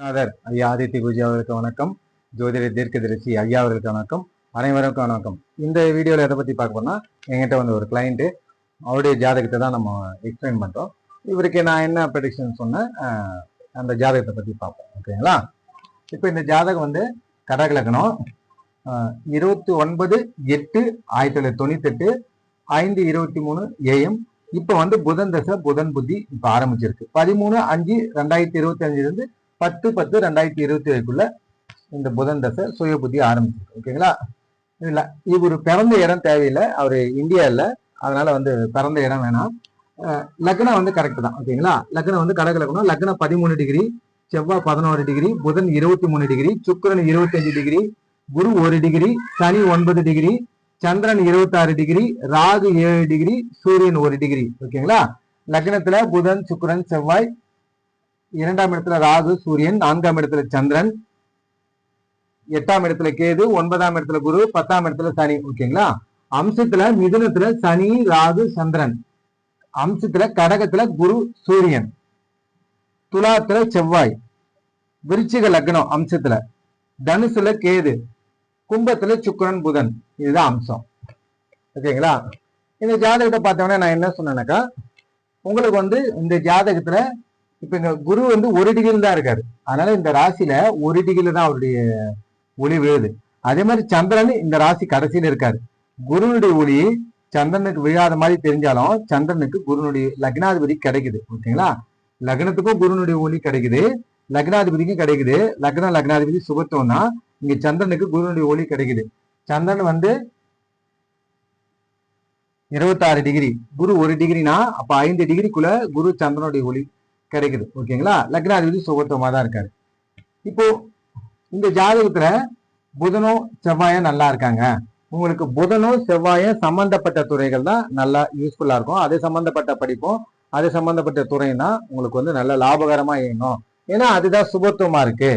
நாதர் ஐயா ஆதித்ய பூஜை அவர்களுக்கு வணக்கம். ஜோதிட தீர்க்கதரிசி ஐயா அவர்களுக்கு வணக்கம். அனைவருக்கும் வணக்கம். இந்த வீடியோவில் எதை பற்றி பார்க்க போனால் எங்கிட்ட வந்து ஒரு கிளைண்ட்டு அவருடைய ஜாதகத்தை தான் நம்ம எக்ஸ்பிளைன் பண்ணுறோம் இவருக்கு நான் என்ன ப்ரெடிக்ஷன் சொன்னேன் அந்த ஜாதகத்தை பற்றி பார்ப்போம். ஓகேங்களா இப்போ இந்த ஜாதகம் வந்து கடகலக்கணம் இருபத்தி ஒன்பது எட்டு ஆயிரத்தி தொள்ளாயிரத்தி தொண்ணூத்தெட்டு ஐந்து இருபத்தி மூணு ஏஎம் இப்போ வந்து புதன் தசை புதன் புத்தி இப்போ ஆரம்பிச்சிருக்கு. பதிமூணு அஞ்சு ரெண்டாயிரத்தி இருபத்தி அஞ்சுலேருந்து பத்து பத்து ரெண்டாயிரத்தி இருபத்தி ஏழுக்குள்ள இந்த புதன் தசை சுய புத்தி ஆரம்பிச்சிருக்கு. ஓகேங்களா? இது இவர் பிறந்த இடம் தேவையில்லை. அவர் இந்தியா இல்லை. அதனால வந்து பிறந்த இடம் வேணாம். லக்னம் வந்து கரெக்ட் தான். ஓகேங்களா? லக்னம் வந்து கடக லக்னம். லக்னம் பதிமூணு டிகிரி செவ்வாய் பதினோரு டிகிரி புதன் இருபத்தி மூணு டிகிரி சுக்கரன் இருபத்தஞ்சு டிகிரி குரு ஒரு டிகிரி சனி ஒன்பது டிகிரி சந்திரன் இருபத்தாறு டிகிரி ராகு ஏழு டிகிரி சூரியன் ஒரு டிகிரி. ஓகேங்களா? லக்னத்துல புதன் சுக்கரன் செவ்வாய் இரண்டாம் இடத்துல ராகு சூரியன் நான்காம் இடத்துல சந்திரன் எட்டாம் இடத்துல கேது ஒன்பதாம் இடத்துல குரு பத்தாம் இடத்துல சனி ஓகேங்களா? அம்சத்துல மிதுனத்துல சனி ராகு சந்திரன். அம்சத்துல கடகத்துல குரு சூரியன். துலாத்துல செவ்வாய். விருச்சிக லக்னம் அம்சத்துல. தனுசுல கேது. கும்பத்துல சுக்கிரன் புதன். இதுதான் அம்சம். ஓகேங்களா? இந்த ஜாதகத்தை பார்த்தோன்னே நான் என்ன சொன்னேன்னாக்கா உங்களுக்கு வந்து இந்த ஜாதகத்துல இப்ப இந்த குரு வந்து ஒரு டிகிரி தான் இருக்காரு. அதனால இந்த ராசியில ஒரு டிகிரில தான் அவருடைய ஒளி விழுது. அதே மாதிரி சந்திரன் இந்த ராசி கடைசியில இருக்காரு. குருனுடைய ஒளி சந்திரனுக்கு விழாத மாதிரி தெரிஞ்சாலும் சந்திரனுக்கு குருனுடைய லக்னாதிபதி கிடைக்குது. ஓகேங்களா? லக்னத்துக்கும் குருனுடைய ஒளி கிடைக்குது. லக்னாதிபதிக்கும் கிடைக்குது. லக்ன லக்னாதிபதி சுபத்துவம் தான் இங்க சந்திரனுக்கு குருனுடைய ஒளி கிடைக்குது. சந்திரன் வந்து இருபத்தாறு டிகிரி குரு ஒரு டிகிரினா அப்ப ஐந்து டிகிரிக்குள்ள குரு சந்திரனுடைய ஒளி கிடைக்குது. ஓகேங்களா? லக்னாதிபதி சுகத்துவமாக தான் இருக்காரு. இப்போ இந்த ஜாதகத்துல புதனும் செவ்வாயும் நல்லா இருக்காங்க. உங்களுக்கு புதனும் செவ்வாயும் சம்பந்தப்பட்ட துறைகள் தான் நல்லா யூஸ்ஃபுல்லா இருக்கும். அது சம்பந்தப்பட்ட படிப்பும் அது சம்பந்தப்பட்ட துறையும் தான் உங்களுக்கு வந்து நல்ல லாபகரமா இயங்கும். ஏன்னா அதுதான் சுபத்துவமா இருக்கு.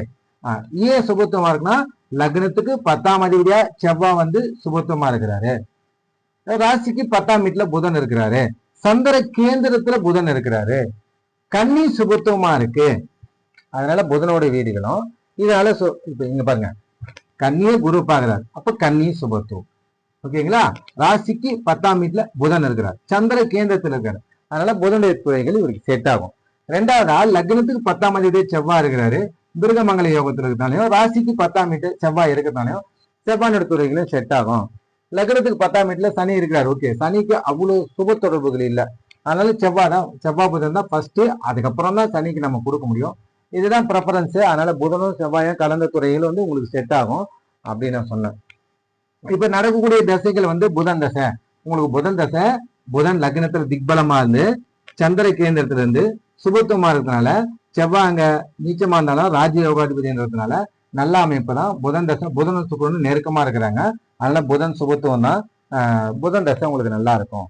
ஏன் சுபத்துவமா இருக்குன்னா லக்னத்துக்கு பத்தாம் அதிபதியா செவ்வாய் வந்து சுபத்துவமா இருக்கிறாரு. ராசிக்கு பத்தாம் வீட்டுல புதன் இருக்கிறாரு. சந்திர கேந்திரத்துல புதன் இருக்கிறாரு. கன்னி சுபத்துவமா இருக்கு. அதனால புதனோட வீடுகளும் இதனால சு- இங்க பாருங்க. கன்னியே குரு பாக்குறாரு அப்ப கன்னி சுபத்துவம். ஓகேங்களா? ராசிக்கு பத்தாம் வீட்டுல புதன் இருக்கிறார். சந்திர கேந்திரத்துல இருக்காரு. அதனால புதனுடைய துறைகள் இவருக்கு செட் ஆகும். ரெண்டாவது ஆள் லக்னத்துக்கு பத்தாம் அதிபதி செவ்வாய் இருக்கிறாரு. துர்கமங்கல யோகத்துல இருக்கிறதாலையும் ராசிக்கு பத்தாம் வீட்டு செவ்வாய் இருக்கிறதாலையும் செவ்வாயோட துறைகளும் செட் ஆகும். லக்னத்துக்கு பத்தாம் வீட்டுல சனி இருக்கிறார். ஓகே. சனிக்கு அவ்வளவு சுப தொடர்புகள் இல்லை. அதனால செவ்வாய் தான் செவ்வாய் புதன் தான் ஃபர்ஸ்ட் அதுக்கப்புறம் தான் சனிக்கு நம்ம கொடுக்க முடியும். இதுதான் ப்ரெஃபரன்ஸ் அதனால புதனும் செவ்வாயும் கலந்த துறையில் வந்து உங்களுக்கு செட் ஆகும் அப்படின்னு நான் சொன்னேன். இப்ப நடக்கக்கூடிய தசைகள் வந்து புதன் தசை. உங்களுக்கு புதன் தசை புதன் லக்னத்துல திக்பலமா இருந்து சந்திர கேந்திரத்துல இருந்து சுபத்துவமா இருக்கிறதுனால செவ்வாய் அங்க நீச்சமா இருந்தாலும் ராஜ்ய யோகாதிபதின்றதுனால நல்ல அமைப்பு தான். புதன் தசை புதன் சுக்கரனும் நெருக்கமா இருக்கிறாங்க. அதனால புதன் சுபத்துவம் தான் புதன் தசை உங்களுக்கு நல்லா இருக்கும்.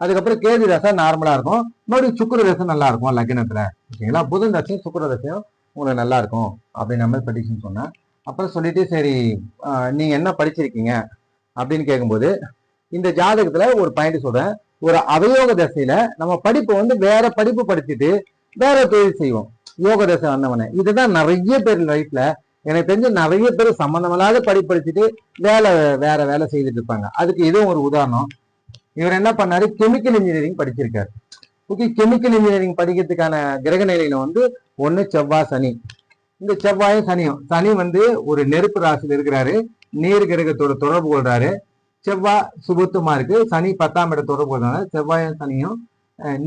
அதுக்கப்புறம் கேது தசை நார்மலா இருக்கும். மறுபடியும் சுக்கர தசை நல்லா இருக்கும் லக்னத்துல. ஓகேங்களா புதன் தசையும் சுக்கர தசையும் உங்களுக்கு நல்லா இருக்கும் அப்படின்னு மாதிரி ப்ரெடிக்ஷன் சொன்னேன். அப்புறம் சொல்லிட்டு சரி நீங்கள் நீங்க என்ன படிச்சிருக்கீங்க அப்படின்னு கேட்கும்போது இந்த ஜாதகத்துல ஒரு பாயிண்ட் சொல்றேன். ஒரு அவயோக தசையில நம்ம படிப்பு வந்து வேற படிப்பு படிச்சுட்டு வேற தொழில் செய்வோம். யோக தசை வந்தவனே. இதுதான் நிறைய பேர் லைஃப்ல எனக்கு தெரிஞ்சு நிறைய பேர் சம்மந்தமில்லாத படிப்பு படிச்சுட்டு வேலை வேற வேலை செய்துட்டு இருப்பாங்க. அதுக்கு இதுவும் ஒரு உதாரணம். இவர் என்ன பண்ணாரு? கெமிக்கல் இன்ஜினியரிங் படிச்சிருக்காரு. ஓகே கெமிக்கல் இன்ஜினியரிங் படிக்கிறதுக்கான கிரக நிலையில வந்து ஒண்ணு செவ்வாய் சனி. இந்த செவ்வாயும் சனியும். சனி வந்து ஒரு நெருப்பு ராசியில் இருக்கிறாரு. நீர் கிரகத்தோட தொடர்பு கொள்றாரு. செவ்வாய் சுபத்துமா இருக்கு. சனி பத்தாம் இடம் தொடர்பு கொள்றாங்க செவ்வாயும் சனியும்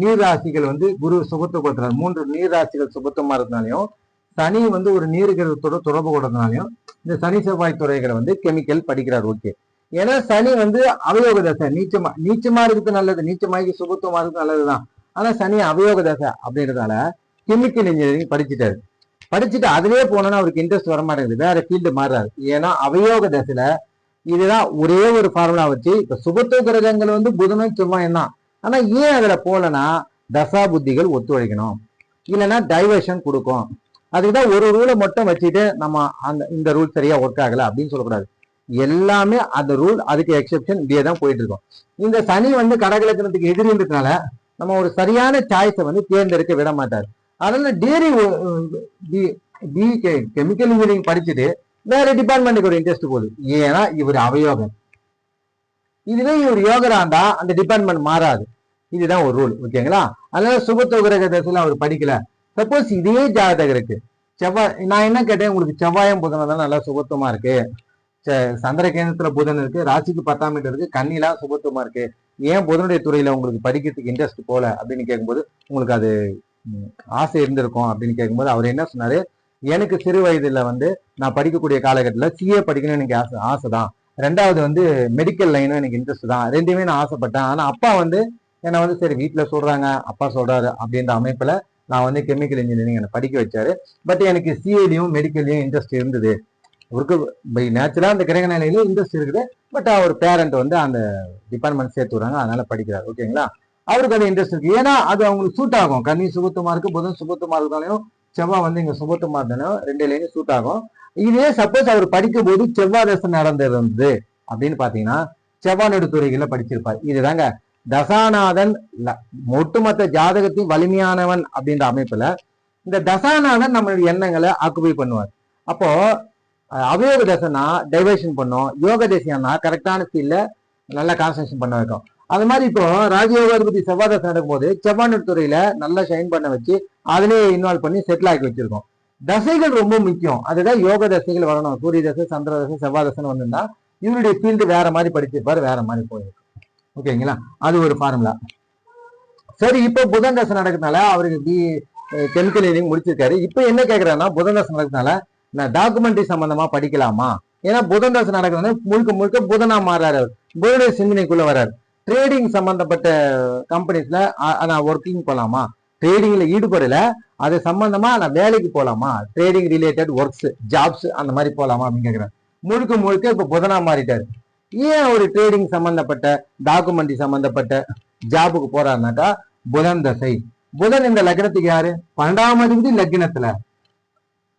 நீர் ராசிகள் வந்து குரு சுபத்துவப்படுத்துறாரு மூன்று நீர் ராசிகள் சுபத்துமா இருக்கிறதுனாலையும் சனி வந்து ஒரு நீர் கிரகத்தோட தொடர்பு கொள்றதுனாலையும் இந்த சனி செவ்வாய் துறைகளை வந்து கெமிக்கல் படிக்கிறார். ஓகே ஏன்னா சனி வந்து அவயோக தசை. நீச்சமா நீச்சமா இருக்கிறது நல்லது. நீச்சமாகி சுபத்துவமா இருக்கிறது நல்லதுதான். ஆனா சனி அவயோக தசை அப்படின்றதால கெமிக்கல் இன்ஜினியரிங் படிச்சுட்டாரு. படிச்சுட்டு அதுலயே போனோம்னா அவருக்கு இன்ட்ரெஸ்ட் வர மாட்டேங்குது. வேற ஃபீல்டு மாறுறாரு. ஏன்னா அவயோக தசையில இதுதான் ஒரே ஒரு ஃபார்முலா வச்சு இப்ப சுபத்துவ கிரகங்கள் வந்து புதனும் செவ்வாயும் தான் ஆனா ஏன் அதுல போலனா தசா புத்திகள் ஒத்துழைக்கணும். இல்லைன்னா டைவர்ஷன் கொடுக்கும். அதுக்குதான் ஒரு ரூலை மட்டும் வச்சுட்டு நம்ம அந்த இந்த ரூல் சரியா ஒர்க் ஆகல அப்படின்னு சொல்லக்கூடாது. எல்லாமே அந்த ரூல் அதுக்கு எக்ஸெப்ஷன் இப்படியே தான் போயிட்டு இருக்கும் இந்த சனி வந்து கடகலக்கணத்துக்கு எதிரின்றதுனால நம்ம ஒரு சரியான சாய்ஸை வந்து தேர்ந்தெடுக்க விட மாட்டார். அதனால டேரி பி கெமிக்கல் இன்ஜினியரிங் படிச்சுட்டு வேற டிபார்ட்மெண்ட்டுக்கு ஒரு இன்ட்ரெஸ்ட் போகுது ஏன்னா இவர் அவயோகம். இதுவே இவர் யோகராண்டா அந்த டிபார்ட்மெண்ட் மாறாது. இதுதான் ஒரு ரூல் ஓகேங்களா அதனால சுபத்துவ கிரக அவர் படிக்கல. சப்போஸ் இதே ஜாதகருக்கு செவ்வாய் நான் என்ன கேட்டேன்? உங்களுக்கு செவ்வாயம் புதன் தான் நல்லா சுபத்துவமா இருக்கு. சந்திர கேந்திரத்துல புதன் இருக்கு ராசிக்கு பத்தாம் மீட்டர் இருக்கு கண்ணிலாம் சுபத்துவமா இருக்கு. ஏன் புதனுடைய துறையில உங்களுக்கு படிக்கிறதுக்கு இன்ட்ரெஸ்ட் போல அப்படின்னு கேட்கும்போது உங்களுக்கு அது ஆசை இருந்திருக்கும் அப்படின்னு கேட்கும்போது அவர் என்ன சொன்னாரு? எனக்கு சிறு வயதுல வந்து நான் படிக்கக்கூடிய காலகட்டத்தில் சிஏ படிக்கணும்னு எனக்கு ஆசை ஆசை தான் ரெண்டாவது வந்து மெடிக்கல் லைனும் எனக்கு இன்ட்ரெஸ்ட் தான். ரெண்டுமே நான் ஆசைப்பட்டேன். ஆனா அப்பா வந்து என்னை வந்து சரி வீட்டுல சொல்றாங்க. அப்பா சொல்றாரு அப்படின்ற அமைப்புல நான் வந்து கெமிக்கல் இன்ஜினியரிங் என்னை படிக்க வச்சாரு. பட் எனக்கு சிஏலையும் மெடிக்கல்லையும் இன்ட்ரெஸ்ட் இருந்தது. அவருக்கு பை நேச்சுரலாக அந்த கிரக நிலையிலும் இன்ட்ரெஸ்ட் இருக்குது. பட் அவர் பேரண்ட் வந்து அந்த டிபார்ட்மெண்ட் சேர்த்து விடுறாங்க. அதனால படிக்கிறார். ஓகேங்களா அவருக்கு அது இன்ட்ரெஸ்ட் இருக்கு. ஏன்னா அது அவங்களுக்கு சூட் ஆகும். கன்னி சுபத்துமா இருக்கு புதன் சுபத்துமா இருந்தாலையும் செவ்வாய் வந்து இங்க சுபத்துமா இருந்தாலும் ரெண்டு லைனும் சூட் ஆகும். இதே சப்போஸ் அவர் படிக்கும் போது செவ்வாய் தசை நடந்திருந்தது அப்படின்னு பாத்தீங்கன்னா செவ்வானோட துறைகள்ல படிச்சிருப்பார். இதுதாங்க. தசாநாதன் ஒட்டுமொத்த ஜாதகத்தின் வலிமையானவன் அப்படின்ற அமைப்புல இந்த தசாநாதன் நம்மளுடைய எண்ணங்களை ஆக்குபை பண்ணுவார். அப்போ அவயோக தசைனா டைவர்ஷன் பண்ணும். யோக தசையானா கரெக்டான ஃபீல்ட்ல நல்லா கான்சன்ட்ரேஷன் பண்ண வைக்கும். அது மாதிரி இப்போ ராஜயோகாதிபதி செவ்வாய் தசை நடக்கும்போது செவ்வானூர் துறையில நல்லா ஷைன் பண்ண வச்சு அதிலே இன்வால்வ் பண்ணி செட்டில் ஆக்கி வச்சிருக்கோம். தசைகள் ரொம்ப முக்கியம். அதுதான் யோக தசைகள் வரணும். சூரிய தசை சந்திர தசை செவ்வாய் தசைன்னு வந்திருந்தா இவருடைய ஃபீல்டு வேற மாதிரி படிச்சிருப்பாரு வேற மாதிரி போயிருக்கும் ஓகேங்களா அது ஒரு ஃபார்முலா சரி இப்போ புதன் தசை நடக்கிறதுனால அவருக்கு பி கெமிக்கல் இன்ஜினியரிங் முடிச்சிருக்காரு. இப்போ என்ன கேட்கறாருன்னா புதன் தசை நடக்கிறதுனால டாக்குமெண்ட்ரி சம்பந்தமா படிக்கலாமா? ஏன்னா புதன் தசை நடக்கிறது முழுக்க முழுக்க புதனா மாறாரு புதனுடைய சிந்தனைக்குள்ள வர்றாரு. ட்ரேடிங் சம்பந்தப்பட்ட கம்பெனிஸ்ல நான் ஒர்க்கிங் போலாமா? ட்ரேடிங்ல ஈடுபடல அது சம்பந்தமா நான் வேலைக்கு போலாமா? ட்ரேடிங் ரிலேட்டட் ஒர்க்ஸ் ஜாப்ஸ் அந்த மாதிரி போலாமா அப்படின்னு கேட்கிறேன் முழுக்க முழுக்க இப்ப புதனா மாறிட்டாரு. ஏன் ஒரு ட்ரேடிங் சம்பந்தப்பட்ட டாக்குமெண்ட்ரி சம்பந்தப்பட்ட ஜாபுக்கு போறாருனாக்கா புதன் தசை. புதன் இந்த லக்னத்துக்கு யாரு? பன்னெண்டாம் அதிபதி லக்னத்துல.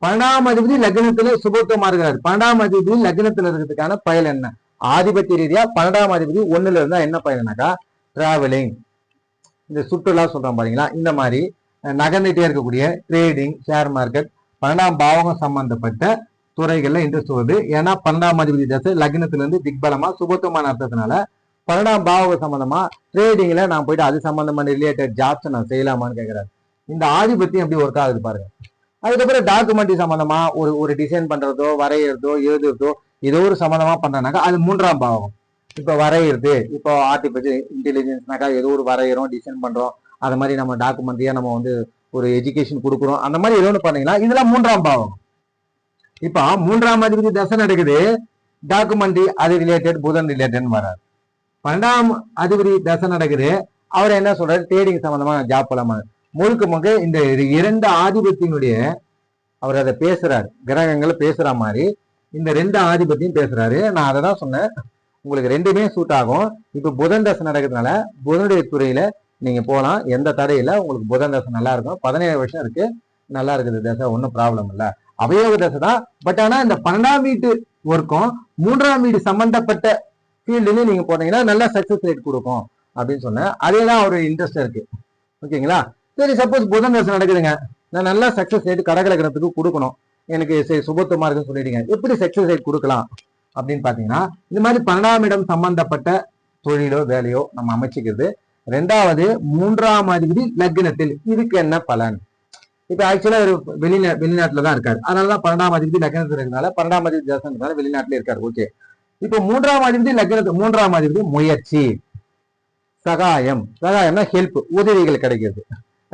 பன்னெண்டாம் அதிபதி லக்னத்துல சுபத்துவமா இருக்கிறாரு. பன்னெண்டாம் அதிபதி லக்னத்துல இருக்கிறதுக்கான பயன் என்ன? ஆதிபத்திய ரீதியா பன்னெண்டாம் அதிபதி ஒண்ணுல இருந்தா என்ன பயனாக்கா டிராவலிங் இந்த சுற்றுலா சொல்றோம் பாத்தீங்களா? இந்த மாதிரி நகர்ந்துட்டே இருக்கக்கூடிய ட்ரேடிங் ஷேர் மார்க்கெட் பன்னெண்டாம் பாவகம் சம்பந்தப்பட்ட துறைகள்ல இன்ட்ரெஸ்ட் வருது. ஏன்னா பன்னெண்டாம் அதிபதி தசை லக்னத்துல இருந்து திக்பலமா சுபத்துவமா நடத்துறதுனால பன்னெண்டாம் பாவக சம்பந்தமா ட்ரேடிங்ல நான் போயிட்டு அது சம்பந்தமான ரிலேட்டட் ஜாப்ஸ் நான் செய்யலாமான்னு கேக்குறாரு. இந்த ஆதிபத்தியம் எப்படி ஒர்க் ஆகுது பாருங்க. அதுக்கப்புறம் டாக்குமெண்ட்ரி சம்பந்தமா ஒரு ஒரு டிசைன் பண்றதோ வரைகிறதோ எழுதுறதோ ஏதோ ஒரு சம்பந்தமா பண்றனாக்கா அது மூன்றாம் பாவம் இப்போ வரைகிறது இப்போ ஆர்டிபிஷியல் இன்டெலிஜென்ஸ்னாக்கா ஏதோ ஒரு வரைகிறோம் டிசைன் பண்றோம் அது மாதிரி நம்ம டாக்குமெண்ட்ரியா நம்ம வந்து ஒரு எஜுகேஷன் கொடுக்குறோம் அந்த மாதிரி ஏதோ ஒன்று பண்ணீங்கன்னா இதெல்லாம் மூன்றாம் பாவம் இப்போ மூன்றாம் அதிபதி தசை நடக்குது டாக்குமெண்ட்ரி அது ரிலேட்டட் புதன் ரிலேட்டட்னு வராது பன்னெண்டாம் அதிபதி தசை நடக்குது அவர் என்ன சொல்றாரு? ட்ரேடிங் சம்பந்தமா ஜாப் போலாமா முழுக்க முழுக்க இந்த இரண்டு ஆதிபத்தியினுடைய அவர் அதை பேசுறாரு. கிரகங்களை பேசுற மாதிரி இந்த ரெண்டு ஆதிபத்தியம் பேசுறாரு. நான் அதை தான் சொன்னேன். உங்களுக்கு ரெண்டுமே சூட் ஆகும். இப்போ புதன் தசை நடக்கிறதுனால புதனுடைய துறையில நீங்க போகலாம் எந்த தடையில? உங்களுக்கு புதன் தசை நல்லா இருக்கும். பதினேழு வருஷம் இருக்கு. நல்லா இருக்குது தசை. ஒன்றும் ப்ராப்ளம் இல்லை. அவயோக தசை தான். பட் ஆனால் இந்த பன்னெண்டாம் வீட்டு ஒர்க்கும் மூன்றாம் வீடு சம்பந்தப்பட்ட ஃபீல்டுலயும் நீங்க போனீங்கன்னா நல்லா சக்சஸ் ரேட் கொடுக்கும் அப்படின்னு சொன்னேன். அதே தான் ஒரு இன்ட்ரெஸ்ட் இருக்கு. ஓகேங்களா? சரி சப்போஸ் புதன் தசை நடக்குதுங்க. நான் நல்லா சக்சஸ் ரேட் கடகலக்கணத்துக்கு கொடுக்கணும். எனக்கு சரி சுபத்துவமா இருக்குன்னு சொல்லிடுங்க எப்படி சக்சஸ் ரேட் கொடுக்கலாம்? அப்படின்னு பாத்தீங்கன்னா இந்த மாதிரி பன்னெண்டாம் இடம் சம்பந்தப்பட்ட தொழிலோ வேலையோ நம்ம அமைச்சுக்கிறது. ரெண்டாவது மூன்றாம் அதிபதி லக்னத்தில். இதுக்கு என்ன பலன்? இப்ப ஆக்சுவலா ஒரு வெளிநா வெளிநாட்டுல தான் இருக்காரு. அதனாலதான் பன்னெண்டாம் அதிபதி லக்னத்தில் இருக்கிறதுனால பன்னெண்டாம் அதிபதி தேசம்னால வெளிநாட்டுல இருக்காரு. ஓகே. இப்போ மூன்றாம் அதிபதி லக்னத்து மூன்றாம் அதிபதி முயற்சி. சகாயம். சகாயம்னா ஹெல்ப் உதவிகள் கிடைக்கிறது.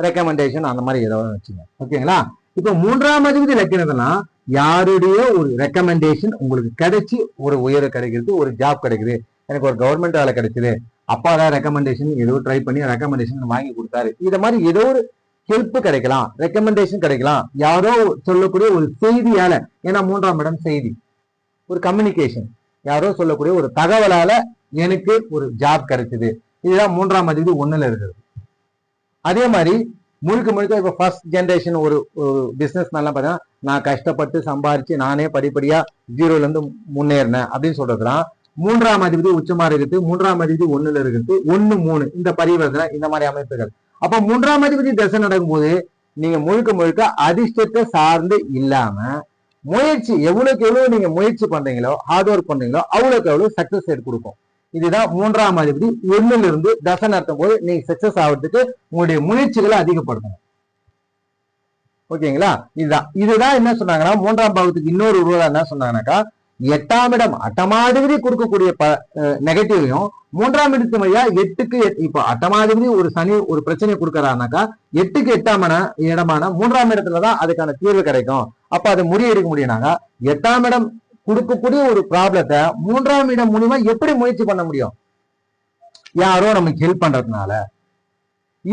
ரெக்கமெண்டேஷன் அந்த மாதிரி ஏதாவது வச்சுங்க. ஓகேங்களா? இப்போ மூன்றாம் அதிபதி லக்கினதுனா யாருடைய ஒரு ரெக்கமெண்டேஷன் உங்களுக்கு கிடைச்சி ஒரு உயர்வு கிடைக்கிறது ஒரு ஜாப் கிடைக்குது. எனக்கு ஒரு கவர்மெண்ட் வேலை கிடைச்சிது. அப்பா தான் ரெக்கமெண்டேஷன் ஏதோ ட்ரை பண்ணி ரெக்கமெண்டேஷன் வாங்கி கொடுத்தாரு. இதை மாதிரி ஏதோ ஒரு ஹெல்ப் கிடைக்கலாம் ரெக்கமெண்டேஷன் கிடைக்கலாம். யாரோ சொல்லக்கூடிய ஒரு செய்தியால ஏன்னா மூன்றாம் இடம் செய்தி. ஒரு கம்யூனிகேஷன் யாரோ சொல்லக்கூடிய ஒரு தகவலால எனக்கு ஒரு ஜாப் கிடைச்சது. இதுதான் மூன்றாம் அதிபதி ஒண்ணுல இருக்கிறது. அதே மாதிரி முழுக்க முழுக்க இப்போ ஃபர்ஸ்ட் ஜென்ரேஷன் ஒரு பிசினஸ் மேலாம் பார்த்தீங்கன்னா நான் கஷ்டப்பட்டு சம்பாரிச்சு நானே படிப்படியா ஜீரோலேருந்து முன்னேறினேன் அப்படின்னு சொல்றதுலாம் மூன்றாம் அதிபதி உச்சமா இருக்குது மூன்றாம் அதிபதி ஒண்ணுல இருக்குது ஒன்று மூணு இந்த பரிவர்த்தனை இந்த மாதிரி அமைப்புகள். அப்ப மூன்றாம் அதிபதி தசை நடக்கும்போது நீங்க முழுக்க முழுக்க அதிர்ஷ்டத்தை சார்ந்து இல்லாம முயற்சி எவ்வளவுக்கு எவ்வளவு நீங்க முயற்சி பண்றீங்களோ ஹார்ட் ஒர்க் பண்றீங்களோ அவ்வளவுக்கு எவ்வளவு சக்சஸ் ரேட் கொடுக்கும். இதுதான் மூன்றாம் அதிபதி. ஒண்ணுல இருந்து தசை நடத்தும் போது நீங்க சக்சஸ் ஆகிறதுக்கு உங்களுடைய முயற்சிகளை அதிகப்படுத்தணும். ஓகேங்களா? இதுதான். இதுதான் என்ன சொன்னாங்கன்னா மூன்றாம் பாவத்துக்கு இன்னொரு உருவா என்ன சொன்னாங்கன்னாக்கா எட்டாம் இடம் அட்டமாதிபதி கொடுக்கக்கூடிய ப நெகட்டிவையும் மூன்றாம் இடத்து வழியா எட்டுக்கு எட்- இப்போ அட்டமாதிபதி ஒரு சனி ஒரு பிரச்சனையை கொடுக்கறாருனாக்கா எட்டுக்கு எட்டாம் இடமான மூன்றாம் இடத்துலதான் அதுக்கான தீர்வு கிடைக்கும். அப்ப அதை முறியடிக்க முடியும்னாக்கா எட்டாம் இடம் கொடுக்கக்கூடிய ஒரு ப்ராப்ளத்தை மூன்றாம் இடம் மூலியமா எப்படி முயற்சி பண்ண முடியும்? யாரோ நமக்கு ஹெல்ப் பண்றதுனால.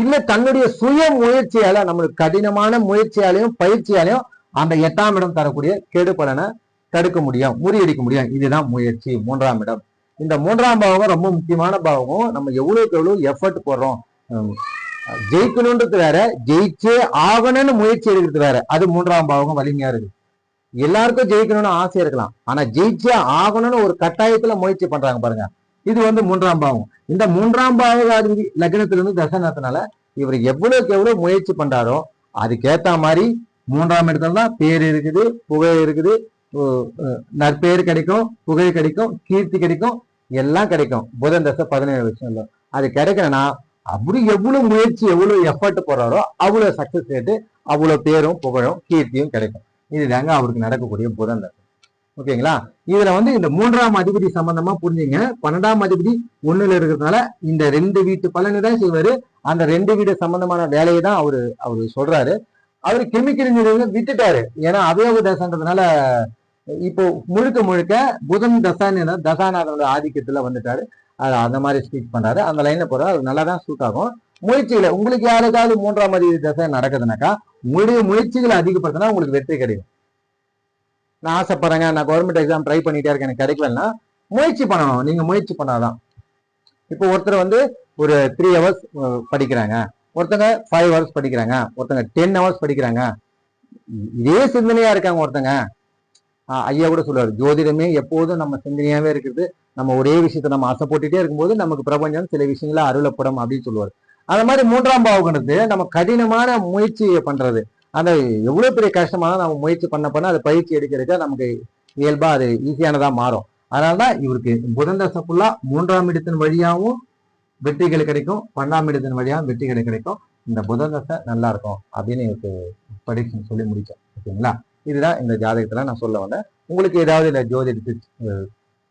இல்ல தன்னுடைய சுய முயற்சியால நம்மளுக்கு கடினமான முயற்சியாலையும் பயிற்சியாலையும் அந்த எட்டாம் இடம் தரக்கூடிய கெடுபலனை தடுக்க முடியும் முறியடிக்க முடியும். இதுதான் முயற்சி மூன்றாம் இடம். இந்த மூன்றாம் பாவம் ரொம்ப முக்கியமான பாவமும் நம்ம எவ்வளவுக்கு எவ்வளவு எஃபர்ட் போடுறோம்? ஜெயிக்கணுன்றது வேற ஜெயிச்சே ஆகணும்னு முயற்சி எடுக்கிறது வேற. அது மூன்றாம் பாவகம் வலிமையா இருக்கு. எல்லாருக்கும் ஜெயிக்கணும்னு ஆசை இருக்கலாம். ஆனா ஜெயிச்சே ஆகணும்னு ஒரு கட்டாயத்துல முயற்சி பண்றாங்க பாருங்க. இது வந்து மூன்றாம் பாவம். இந்த மூன்றாம் பாவகாதிபதி லக்னத்திலிருந்து தசனத்தினால இவர் எவ்வளவுக்கு எவ்வளவு முயற்சி பண்றாரோ அதுக்கேத்த மாதிரி மூன்றாம் இடத்துல தான் பேர் இருக்குது புகை இருக்குது நற்பெயர் கிடைக்கும் புகை கிடைக்கும் கீர்த்தி கிடைக்கும் எல்லாம் கிடைக்கும். புதன் தசை பதினேழு வருஷம் அது கிடைக்கலன்னா அப்படி எவ்வளவு முயற்சி எவ்வளவு எஃபர்ட் போடுறாரோ அவ்வளவு சக்சஸ் ரேட்டு அவ்வளவு பேரும் புகழும் கீர்த்தியும் கிடைக்கும். இதுதாங்க அவருக்கு நடக்கக்கூடிய புதன் தசை ஓகேங்களா? இதுல வந்து இந்த மூன்றாம் அதிபதி சம்பந்தமா புரிஞ்சுங்க. பன்னெண்டாம் அதிபதி ஒண்ணுல இருக்கிறதுனால இந்த ரெண்டு வீட்டு பலனை தான் செய்வாரு. அந்த ரெண்டு வீடு சம்பந்தமான வேலையை தான் அவரு அவரு சொல்றாரு. அவரு கிமிக்கிரிஞ்சு விட்டுட்டாரு. ஏன்னா அவயோக தசைன்றதுனால இப்போ முழுக்க முழுக்க புதன் தசான்னு தசாநாதனோட ஆதிக்கத்துல வந்துட்டாரு. அது அந்த மாதிரி ஸ்பீச் பண்றாரு. அந்த லைன்ல போறாரு அது நல்லா தான் சூட் ஆகும். முயற்சிகளை உங்களுக்கு யாருக்காவது மூன்றாம் அதிபதி தசை நடக்குதுனாக்கா உங்களுடைய முயற்சிகளை அதிகப்படுத்தினா உங்களுக்கு வெற்றி கிடைக்கும். நான் ஆசைப்படுறேங்க நான் கவர்மெண்ட் எக்ஸாம் ட்ரை பண்ணிட்டே இருக்கேன் எனக்கு கிடைக்கலன்னா முயற்சி பண்ணணும். நீங்க முயற்சி பண்ணாதான். இப்போ ஒருத்தர் வந்து ஒரு த்ரீ ஹவர்ஸ் படிக்கிறாங்க. ஒருத்தங்க ஃபைவ் ஹவர்ஸ் படிக்கிறாங்க. ஒருத்தங்க டென் ஹவர்ஸ் படிக்கிறாங்க. இதே சிந்தனையா இருக்காங்க ஒருத்தங்க. ஐயா கூட சொல்லுவார் ஜோதிடமே எப்போதும் நம்ம சிந்தனையாவே இருக்குது. நம்ம ஒரே விஷயத்த நம்ம ஆசைப்பட்டுட்டே இருக்கும்போது நமக்கு பிரபஞ்சம் சில விஷயங்களை அருளப்படும் அப்படின்னு சொல்லுவார். அந்த மாதிரி மூன்றாம் பாவகணத்து நம்ம கடினமான முயற்சியை பண்றது. அந்த எவ்வளவு பெரிய கஷ்டமான நம்ம முயற்சி பண்ண பண்ண அதை பயிற்சி எடுக்கிறதுக்கு நமக்கு இயல்பா அது ஈஸியானதா மாறும். அதனாலதான் இவருக்கு புதன் தசை ஃபுல்லா மூன்றாம் இடத்தின் வழியாகவும் வெற்றிகள் கிடைக்கும். பன்னெண்டாம் இடத்தின் வழியாகவும் வெற்றிகள் கிடைக்கும். இந்த புதன் தசை நல்லா இருக்கும் அப்படின்னு இவருக்கு படிச்சு சொல்லி முடிச்சோம் ஓகேங்களா இதுதான் இந்த ஜாதகத்துல நான் சொல்ல வந்தேன். உங்களுக்கு ஏதாவது இந்த ஜோதிடத்து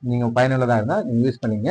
நீங்கள் பயனுள்ளதாக நீங்க பயனுள்ளதா இருந்தா நீங்க யூஸ் பண்ணீங்க